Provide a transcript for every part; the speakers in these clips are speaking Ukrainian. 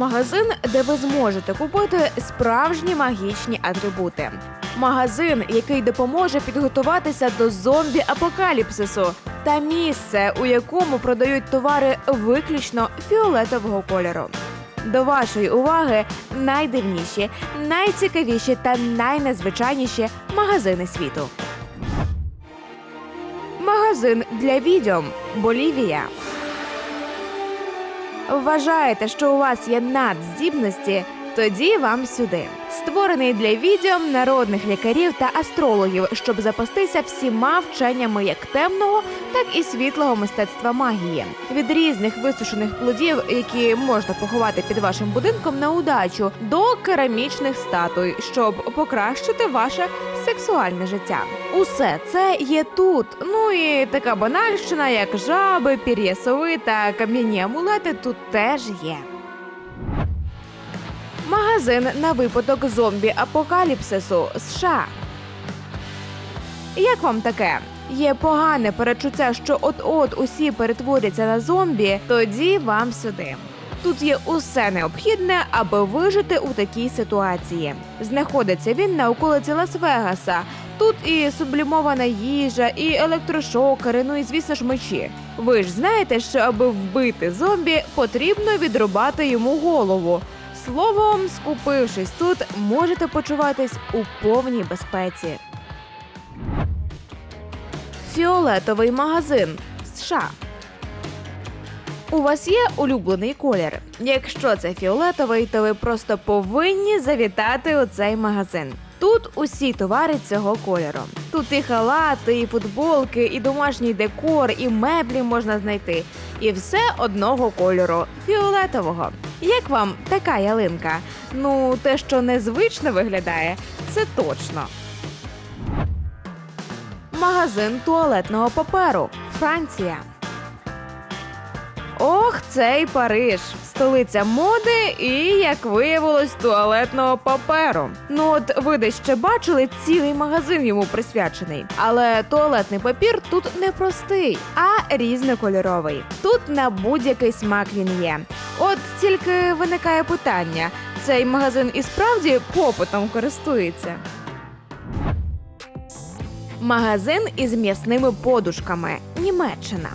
магазин, де ви зможете купити справжні магічні атрибути. Магазин, який допоможе підготуватися до зомбі-апокаліпсису, та місце, у якому продають товари виключно фіолетового кольору. До вашої уваги найдивніші, найцікавіші та найнезвичайніші магазини світу. Магазин для відьом Болівія. Вважаєте, що у вас є надздібності? Тоді вам сюди. Створений для відьом народних лікарів та астрологів, щоб запастися всіма вченнями як темного, так і світлого мистецтва магії. Від різних висушених плодів, які можна поховати під вашим будинком на удачу, до керамічних статуй, щоб покращити ваше сексуальне життя. Усе це є тут. Ну і така банальщина, як жаби, пір'я сови та кам'яні амулети тут теж є. Магазин на випадок зомбі-апокаліпсису США. Як вам таке? Є погане перечуття, що от-от усі перетворяться на зомбі, тоді вам сюди. Тут є усе необхідне, аби вижити у такій ситуації. Знаходиться він на околиці Лас-Вегаса. Тут і сублімована їжа, і електрошокери, ну і звісно ж мечі. Ви ж знаєте, що аби вбити зомбі, потрібно відрубати йому голову. Словом, скупившись тут, можете почуватись у повній безпеці. Фіолетовий магазин США. У вас є улюблений колір? Якщо це фіолетовий, то ви просто повинні завітати у цей магазин. Тут усі товари цього кольору. Тут і халати, і футболки, і домашній декор, і меблі можна знайти. І все одного кольору фіолетового. Як вам така ялинка? Ну, те, що незвично виглядає, це точно. Магазин туалетного паперу. Франція. Ох, цей Париж, столиця моди і, як виявилось, туалетного паперу. Ну от ви десь ще бачили цілий магазин йому присвячений. Але туалетний папір тут не простий, а різнокольоровий. Тут на будь-який смак він є. От тільки виникає питання: цей магазин і справді попитом користується. Магазин із м'ясними подушками. Німеччина.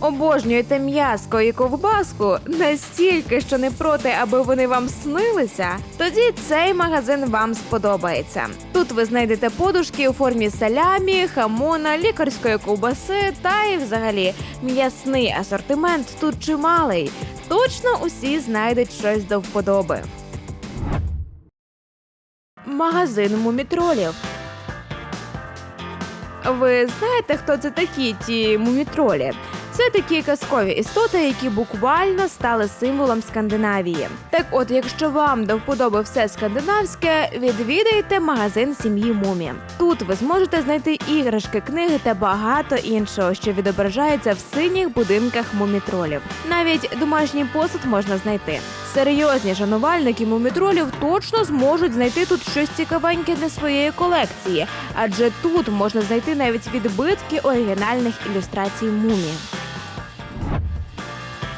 Обожнюєте м'яско і ковбаску настільки, що не проти, аби вони вам снилися. Тоді цей магазин вам сподобається. Тут ви знайдете подушки у формі салямі, хамона, лікарської ковбаси та і взагалі м'ясний асортимент тут чималий. Точно усі знайдуть щось до вподоби. Магазин мумітролів. Ви знаєте, хто це такі ті мумітролі? Це такі казкові істоти, які буквально стали символом Скандинавії. Так, от, якщо вам до вподоби все скандинавське, відвідайте магазин сім'ї Мумі. Тут ви зможете знайти іграшки, книги та багато іншого, що відображається в синіх будинках мумітролів. Навіть домашній посуд можна знайти. Серйозні шанувальники мумітролів точно зможуть знайти тут щось цікавеньке для своєї колекції, адже тут можна знайти навіть відбитки оригінальних ілюстрацій мумі.